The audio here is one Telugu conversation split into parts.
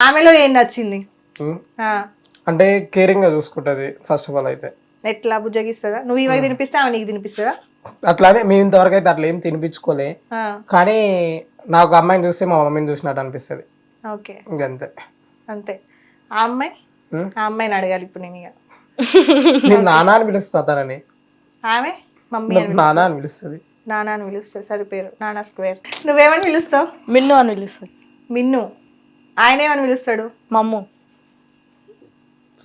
ఆమెలో ఏం నచ్చింది? అంటే కేరింగ్గా చూసుకుంటది ఫస్ట్ ఆఫ్ ఆల్ అయితే. ఎట్లా బుజ్జగిస్తుందా? నువ్వు ఇవి తినిపిస్తే ఆమె నీకు తినిపిస్తుందా? అట్లానే మేము ఇంతవరకు అయితే అట్లా ఏం తినిపించుకోలే. కానీ నాకు అమ్మాయిని చూస్తే మా మమ్మీని చూసినట్టు అనిపిస్తుంది. ఓకే. ఇంకంతే అంతే. ఆ అమ్మాయి. ఆ అమ్మాయిని అడగాలి ఇప్పుడు నేను ఇక. నేను నాన్న అని పిలుస్తా తనని. ఆమె? మమ్మీ అని నాన్న అని పిలుస్తుంది. నానా అని పిలుస్తుంది సరి పేరు. నానా స్క్వేర్. నువ్వేమని పిలుస్తావు? మిన్ను అని పిలుస్తుంది మిన్ను. ఆయన ఏమని పిలుస్తాడు? మమ్ము.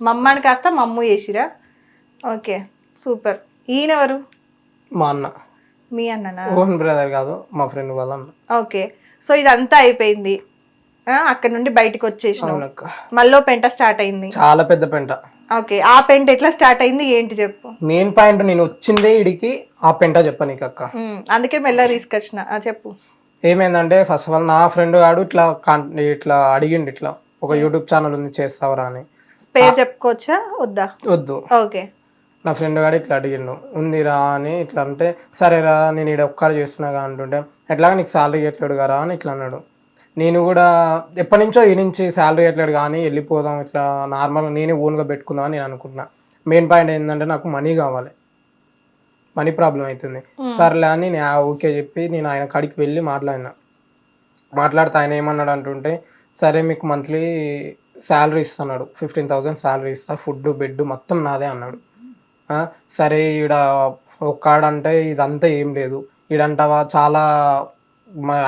మమ్మని కాస్త మమ్ము చేసిరా? Okay super. ఈయనెవరు? మా అన్న. మీ అన్ననా? ఓన్ బ్రదర్ కాదు మా ఫ్రెండ్ వాళ్ళ అన్న. ఓకే సో ఇదంతా అయిపోయింది. ఆ, అక్కడ నుండి బయటకు అవునక్క మళ్ళీ పెంట స్టార్ట్ అయింది. చాలా పెద్ద పెంట. ఓకే ఆ పెంట ఎట్లా స్టార్ట్ అయింది? ఏంటి చెప్పు. మెయిన్ పాయింట్ నేను వచ్చిందే ఇడికి ఆ పెంట చెప్ప నీకు అక్క ఉమ్, అందుకే మెల్ల తీసుకొచ్చిన. ఆ, చెప్పు. ఏమైందంటే ఫస్ట్ ఆఫ్ ఆల్ నా ఫ్రెండ్ గాడు ఇట్లా ఇట్లా అడిగిండు ఇట్లా ఒక యూట్యూబ్ ఛానల్ ఉంది చేస్తావరా అని. పేరు చెప్పుకోవచ్చా? వద్దా? వద్దు. ఓకే. నా ఫ్రెండ్ గాడు ఇట్లా అడిగిండు ఉందిరా అని ఇట్లా అంటే సరేరా నేను ఇక్కడ ఒక్కడు చేస్తున్నాగా అంటుంటే ఎట్లాగా నీకు శాలరీ ఎట్లేడు కదా అని ఇట్లా అన్నాడు. నేను కూడా ఎప్పటి నుంచో ఈ నుంచి శాలరీ ఎట్లేడు కానీ వెళ్ళిపోదాం ఇట్లా నార్మల్గా నేనే ఓన్గా పెట్టుకుందాం అని నేను అనుకుంటున్నా. మెయిన్ పాయింట్ ఏంటంటే నాకు మనీ కావాలి. మనీ ప్రాబ్లం అవుతుంది. సర్లే అని నేను ఓకే చెప్పి నేను ఆయన కాడికి వెళ్ళి మాట్లాడినా. మాట్లాడితే ఆయన ఏమన్నాడు అంటుంటే సరే మీకు మంత్లీ శాలరీ ఇస్తున్నాడు. ఫిఫ్టీన్ థౌసండ్ శాలరీ ఇస్తా. ఫుడ్ బెడ్ మొత్తం నాదే అన్నాడు. సరే ఈడ ఒక్కాడంటే ఇదంతా ఏం లేదు. ఈడంటావా చాలా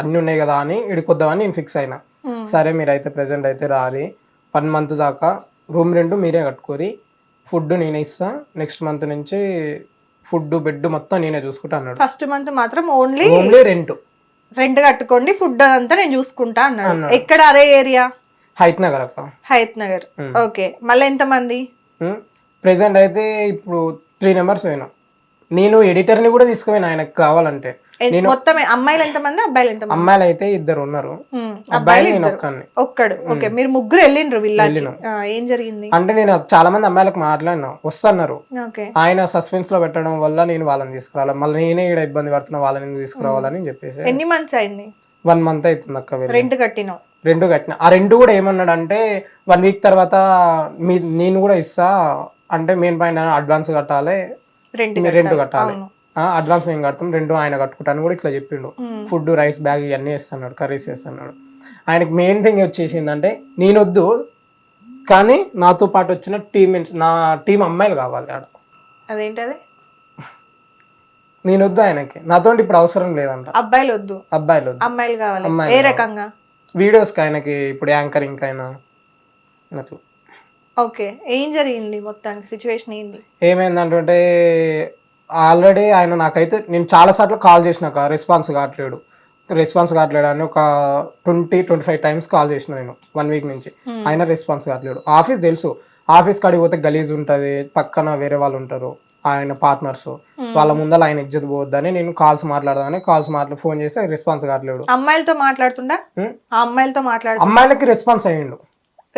అన్నీ ఉన్నాయి కదా అని ఇడికొద్దామని నేను ఫిక్స్ అయినా. సరే మీరైతే ప్రెసెంట్ అయితే రారి. వన్ మంత్ దాకా రూమ్ రెంట్ మీరే కట్టుకోరి. ఫుడ్ నేనే ఇస్తా. నెక్స్ట్ మంత్ నుంచి ఫుడ్ బెడ్ మొత్తం నేనే చూసుకుంటా అన్నాడు. ఫస్ట్ మంత్ మాత్రం ఓన్లీ ఓన్లీ రెంట్. రెంట్ కట్టుకోండి ఫుడ్ అంతా నేను చూసుకుంటా అన్నాడు. ఎక్కడ అదే ఏరియా? హైత్ నగర్ అక్క. హయత్ నగర్. ఓకే. మళ్ళీ ఎంతమంది? ప్రెసెంట్ అయితే ఇప్పుడు త్రీ నెంబర్స్ పోయినా. నేను ఎడిటర్ని కూడా తీసుకుపోయినా ఆయనకు కావాలంటే. మొత్తం అమ్మాయిలు ఎంతమంది అబ్బాయిలు ఎంతమంది? అమ్మాయిలు అయితే ఇద్దరు ఉన్నారు అబ్బాయిలు నేను ఒక్కడిని. ఒక్కడు. ఓకే మీరు ముగ్గురు వెళ్ళిండ్రు విల్లాకి. ఆ, ఏం జరిగింది? అంటే నేను చాలా మంది అమ్మాయిలకు మాట్లాడినా. వస్తున్నారు. ఆయన సస్పెన్స్లో పెట్టడం వల్ల నేను వాళ్ళని తీసుకురావాలి మళ్ళీ నేనే ఇక్కడ ఇబ్బంది పడుతున్నా వాళ్ళని తీసుకురావాలని చెప్పేసి. ఎన్ని మంత్స్ అయింది? వన్ మంత్ అవుతుంది అక్క వెళ్ళి. రెంట్ కట్టినావు రెండు కట్టిన. ఆ రెండు కూడా ఏమన్నాడు అంటే వన్ వీక్ తర్వాత మీ నేను కూడా ఇస్తా అంటే మెయిన్ పాయింట్ అడ్వాన్స్ కట్టాలి. రెంట్ రెంట్ కట్టాలి. అడ్వాన్స్ మేము కడతాం రెండు ఆయన కట్టుకుంటాను కూడా ఇట్లా చెప్పిండు. ఫుడ్ రైస్ బ్యాగ్ ఇవన్నీ ఇస్తున్నాడు కర్రీస్ ఇస్తున్నాడు ఆయనకి మెయిన్ థింగ్ వచ్చేసిందంటే నేను వద్దు కానీ నాతో పాటు వచ్చిన టీమ్ నా టీం అమ్మాయిలు కావాలి ఆడ. అదేంటది? నేను వద్దు ఆయనకి. నాతో ఇప్పుడు అవసరం లేదంట. అబ్బాయిలు వద్దు అబ్బాయిలు వద్దు అమ్మాయిలు కావాలి. ఏ రకంగా? వీడియోస్కి ఆయనకి ఇప్పుడు యాంకరింగ్ అయినా అట్లా. ఓకే. ఏం జరిగింది మొత్తానికి? సిచ్యువేషన్ ఏంది? ఏమైందంటే ఆల్రెడీ ఆయన నాకైతే నేను చాలా సార్లు కాల్ చేసినాక రెస్పాన్స్ కావట్లేడు. రెస్పాన్స్ కావట్లేడు అని ఒక twenty twenty five times call చేసిన నేను వన్ వీక్ నుంచి. ఆయన రెస్పాన్స్ కావట్లేడు. ఆఫీస్ తెలుసు. ఆఫీస్ కాడికి పోతే గలీజ్ ఉంటుంది పక్కన వేరే వాళ్ళు ఉంటారు ఆయన పార్ట్నర్స్. వాళ్ళ ముందర ఆయన ఇజ్జత్ పోవద్దని నేను కాల్స్ మాట్లాడదామని కాల్స్ మాట్లా ఫోన్ చేస్తే రెస్పాన్స్ కావట్లేడు. అమ్మాయిలతో మాట్లాడుతుండా? ఆ అమ్మాయిలతో మాట్లాడు అమ్మాయిలకి రెస్పాన్స్ అయ్యిండు.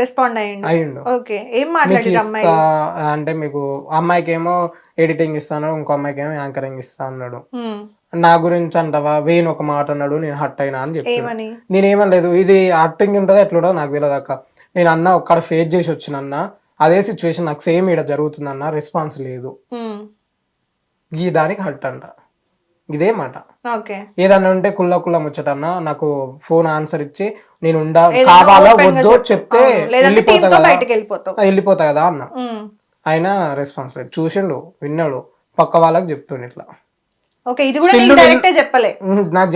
రెస్పాండ్ అయ్యండి. అయ్యిండు. ఓకే ఏం అమ్మాయి? అంటే మీకు అమ్మాయికి ఏమో ఎడిటింగ్ ఇస్తాను ఇంకో అమ్మాయికి ఏమో యాంకరింగ్ ఇస్తా అన్నాడు. నా గురించి అంటావా? వేణు ఒక మాట అన్నాడు నేను హట్ అయినా అని చెప్పి నేను ఏమనలేదు ఇది యాక్టింగ్ ఉంటుందో ఎట్లుంటుందో నాకు తెలియదు అక్క నేను అన్న ఒక్కడ ఫేస్ చేసి వచ్చిన అన్న అదే సిచ్యువేషన్ నాకు సేమ్ ఇక్కడ జరుగుతుందన్న రెస్పాన్స్ లేదు. ఈ దానికి హట్ అంట. ఇదే మాట. ఓకే. ఏదన్నా ఉంటే కుల్ల కుల్ల ముచ్చటన్నా నాకు ఫోన్ ఆన్సర్ ఇచ్చి నేను ఉండా కావాలా వద్దో. చెప్తే వెళ్ళిపోతా కదా. అన్న. ఆయన రెస్పాన్స్ లేదు. చూసిండు విన్నాడు. పక్క వాళ్ళకి చెప్తుండు ఇట్లా. ఓకే ఇది కూడా Still నీకు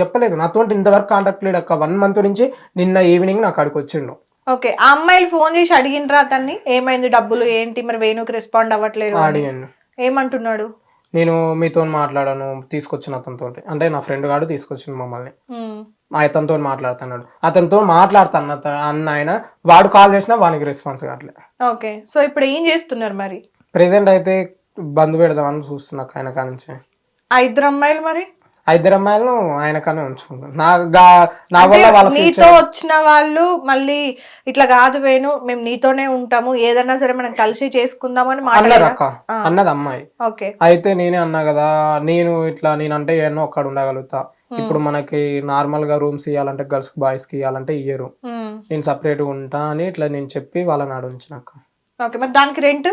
చెప్పలేదు. నాతో ఇంతవరకు కాంటాక్ట్ లేడు అక్క. వన్ మంత్ నుంచి నిన్న ఈవినింగ్ నాకు అక్కడికి వచ్చిండు. ఓకే ఆ అమ్మాయిలు ఫోన్ చేసి అడిగినరా అతన్ని? ఏమైంది డబ్బులు? ఏంటి? మరి వేణుకి రెస్పాండ్ అవ్వట్లేదు ఏమంటున్నాడు? నేను మీతో మాట్లాడాను తీసుకొచ్చిన అతనితో అంటే నా ఫ్రెండ్ గాడు తీసుకొచ్చింది మమ్మల్ని. అతనితో మాట్లాడుతున్నాడు. అతనితో మాట్లాడుతాను అన్న ఆయన వాడు కాల్ చేసినా వానికి రెస్పాన్స్ కావట్లేదు ఓకే. సో ఇప్పుడు ఏం చేస్తున్నారు మరి? ప్రెసెంట్ అయితే బంద్ పెడదామని చూస్తున్నా ఆయన కానించి. ఆ ఇద్దరు అమ్మాయిలు మరి? ఇద్దరు అమ్మాయిలను ఆయన కానీ ఉంచుకుంటాను నా గా- నా వల్ల వాళ్ళ నీతో వచ్చిన వాళ్ళు మళ్ళీ ఇట్లా కాదు వేణు మేము నీతోనే ఉంటాము ఏదన్నా సరే మనం కలిసి చేసుకుందామని అన్నారు మాట్లాడారా అక్క. అన్నది అమ్మాయి. ఓకే. అయితే నేనే అన్నా కదా నేను ఇట్లా నేనంటే ఎన్నో ఒక్కడ ఉండగలుగుతా. ఇప్పుడు మనకి నార్మల్గా రూమ్స్ ఇవ్వాలంటే గర్ల్స్ బాయ్స్కి ఇవ్వాలంటే ఇయ్యరు. ఉమ్. నేను సపరేట్ ఉంటా అని ఇట్లా నేను చెప్పి వాళ్ళని ఆడ ఉంచినాక ఓకే. మరి దానికి రెంట్?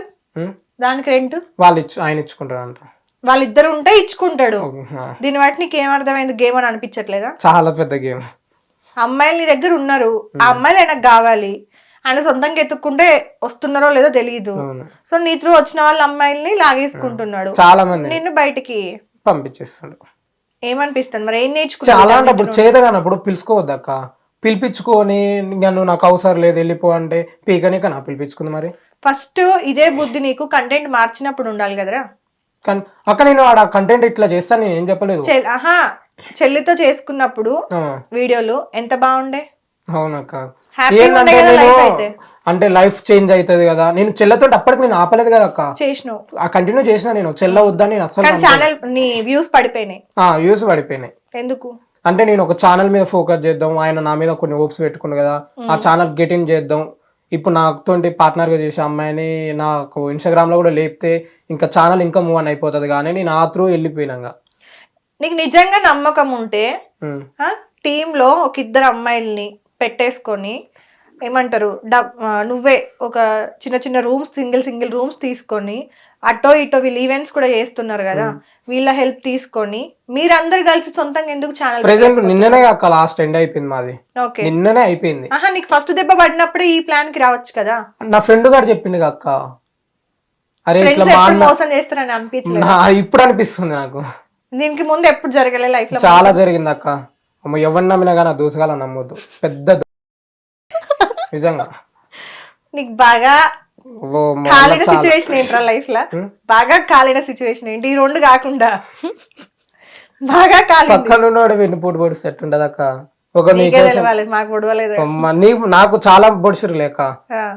దానికి రెంట్? వాళ్ళు ఇచ్చు ఆయన ఇచ్చుకుంటారంట వాళ్ళిద్దరు ఉంటే ఇచ్చుకుంటాడు. ఆ, దీన్ని బట్టి నీకు ఏం అర్థమైంది గేమ్ అని అనిపించట్లేదా? చాలా పెద్ద గేమ్. అమ్మాయిలు నీ దగ్గర ఉన్నారు. ఆ అమ్మాయిలు ఆయనకు కావాలి. ఆయన సొంతంగా ఎత్తుక్కుంటే వస్తున్నారో లేదో తెలియదు సో నీ త్రూ వచ్చిన వాళ్ళ అమ్మాయిల్ని లాగేసుకుంటున్నాడు. చాలా మంది. నిన్ను బయటికి పంపించేస్తాడు. ఏమనిపిస్తుంది? మరి ఏం చాలా నేర్చుకున్నావు అంటే అప్పుడు చేతగానప్పుడు పిలుచుకోవద్దక్క పిలిపించుకొని ఇంకా నువ్వు నాకు అవసరం లేదు వెళ్ళిపో అంటే పీకనిక నా పిలిపించుకుంది మరి. ఫస్ట్ ఇదే బుద్ధి నీకు. కంటెంట్ మార్చినప్పుడు ఉండాలి కదరా? అక్క నేను ఆడ కంటెంట్ ఇట్లా చేస్తాను నేను ఏం చెప్పలేదు. ఆహా చెల్లితో చేసుకున్నప్పుడు వీడియోలు ఎంత బాగుండే? అవునక్క. అంటే లైఫ్ చేంజ్ అవుతుంది కదా. నేను చెల్లతో అప్పటికి నేను ఆపలేదు కదా అక్క. చేసినావు. ఆ కంటిన్యూ చేసిన నేను. చెల్ల వద్దని నేను అసలు ఛానల్ నీ వ్యూస్ పడిపోయినాయి. యూస్ పడిపోయినాయి. ఎందుకు? అంటే నేను ఒక ఛానల్ మీద ఫోకస్ చేద్దాం ఆయన నా మీద కొన్ని హోప్స్ పెట్టుకుండు కదా. ఆ ఛానల్ గెట్ ఇన్ చేద్దాం ఇప్పుడు నాతోటి పార్ట్నర్గా చేసే అమ్మాయిని నాకు ఇన్స్టాగ్రామ్లో కూడా లేపితే ఇంకా ఛానల్ ఇంకా మూవ్ అని అయిపోతుంది కానీ నేను ఆ త్రూ వెళ్ళిపోయినాగా నీకు నిజంగా నమ్మకం ఉంటే. టీంలో ఒక ఇద్దరు అమ్మాయిల్ని పెట్టేసుకొని ఏమంటారు డబ్ నువ్వే ఒక చిన్న చిన్న రూమ్స్ సింగిల్ సింగిల్ రూమ్స్ తీసుకొని అటో ఇటో వీళ్ళు ఈవెంట్స్ కూడా చేస్తున్నారు కదా. వీళ్ళ హెల్ప్ తీసుకొని మీరందరు కలిసి సొంతంగా ఎందుకు ఛానల్ ప్రెసెంట్ నిన్ననే అక్క లాస్ట్ ఎండ్ అయిపోయింది మాది. ఓకే నిన్ననే అయిపోయింది. ఆహా నీకు ఫస్ట్ దెబ్బ పడినప్పుడే ఈ ప్లాన్కి రావచ్చు కదా. నా ఫ్రెండ్ గారు చెప్పిండు అక్క అరే ఇట్లా మోసం చేస్తారని అనిపించలేదు. నా ఇప్పుడు అనిపిస్తుంది నాకు. దీనికి ముందు ఎప్పుడు జరగలే లైఫ్లో చాలా జరిగింది అక్క. అమ్మ ఎవరిని నమ్మినా కానీ ఆ దోసగాల నమ్మొద్దు. పెద్ద నిజంగా. నీకు బాగా కాలిన సిచ్యువేషన్ ఏంట్రా లైఫ్లో? బాగా కాలిన సిచ్యువేషన్ ఏంటి? ఈ రెండు కాకుండా. బాగా కాలింది పక్కన ఉన్నవాడు వెన్నుపోటు పొడి సెట్ ఉండదు అక్క. ఒక మాకు నీకు చాలా పొడిచిరు లేక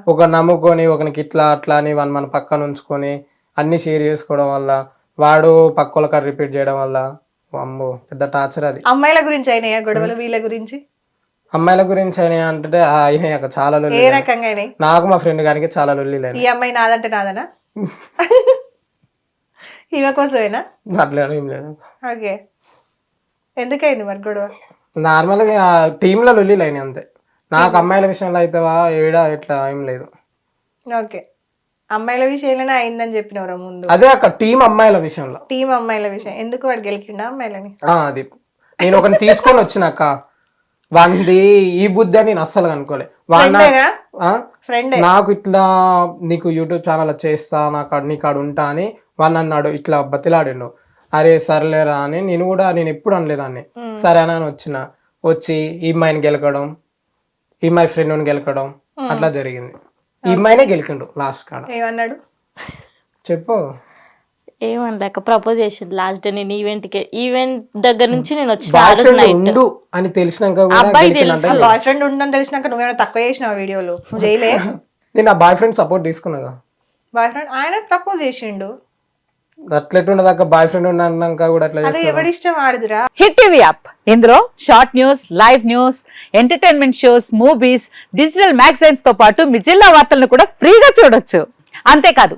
ఒక నమ్ముకొని ఒకనికి ఇట్లా అట్లా అని వన్ మన పక్కన ఉంచుకొని అన్ని షేర్ చేసుకోవడం వల్ల వాడు పక్క రిపీట్ చేయడం వల్ల అమ్మో పెద్ద టార్చర్ అది. అమ్మాయిల గురించి అయినాయా గొడవలు? వీళ్ళ గురించి? అమ్మాయిల గురించి అయినా అంటే ఆ, అయినాయి అక్క చాలా ఏ లొల్లి రకంగా అయినాయి నాకు మా ఫ్రెండ్ గారికి చాలా లొల్లి ఈ అమ్మాయి నాదంటే నాదనా? ఈమె కోసమేనా? అట్లా ఏం లేదు. ఓకే. ఎందుకైంది మరి గొడవ? నార్మల్గా టీంలో లొల్లిలు అయినాయి అంతే. నాకు అమ్మాయిల విషయంలో అయితేవా ఏడా ఇట్లా ఏం లేదు. ఓకే. అమ్మాయిల విషయంలోనే అయిందని చెప్పినవరా ముందు? అదే అక్క టీం అమ్మాయిల విషయంలో. టీం అమ్మాయిల విషయం. ఎందుకు వాడు గెలిచిండా అమ్మాయిలని? ఆ, అది. నేను ఒకరిని తీసుకొని వచ్చినాక వాడిది ఈ బుద్ధి అని నేను అస్సలు అనుకోలే? ఫ్రెండే నాకు ఇట్లా నీకు యూట్యూబ్ ఛానల్ చేస్తా నాకు నీకు ఆడ ఉంటా అని వాడు అన్నాడు ఇట్లా బతిలాడిండు. అరే సర్లేరా అని నేను కూడా నేను ఎప్పుడు అనలేదాన్ని సరే అని వచ్చిన. వచ్చి ఈ అమ్మాయిని గెలకడం ఈ అమ్మాయి ఫ్రెండ్ని గెలకడం అట్లా జరిగింది. ఈ అమ్మాయినే గెలికిండు లాస్ట్ కాడ. ఏమన్నాడు? చెప్పు. ఏమనలేక ప్రపోజ్ చేసింది లాస్ట్ డే నేను ఈవెంట్కి. ఈవెంట్ దగ్గర నుంచి నేను వచ్చిన అని తెలిసినాక కూడా అబ్బాయి తెలుసు. బాయ్ ఫ్రెండ్ ఉందని తెలిసినాక నువ్వేమైనా తక్కువ చేసినావు వీడియోలు? నువ్వు చేయలే? నేను ఆ బాయ్ ఫ్రెండ్ సపోర్ట్ తీసుకున్నాగా. బాయ్ ఫ్రెండ్ ఆయన ప్రపోజ్ చేసిండు. అట్లెట్టుండదాకా బాయ్ ఫ్రెండ్ ఉన్నాక కూడా అట్లా ఇష్టం ఆడిదిరా? హిట్ టీవీ యాప్ ఇందులో short news live news entertainment shows movies digital మ్యాగజైన్స్తో పాటు మీ జిల్లా వార్తలను కూడా ఫ్రీగా చూడొచ్చు. అంతేకాదు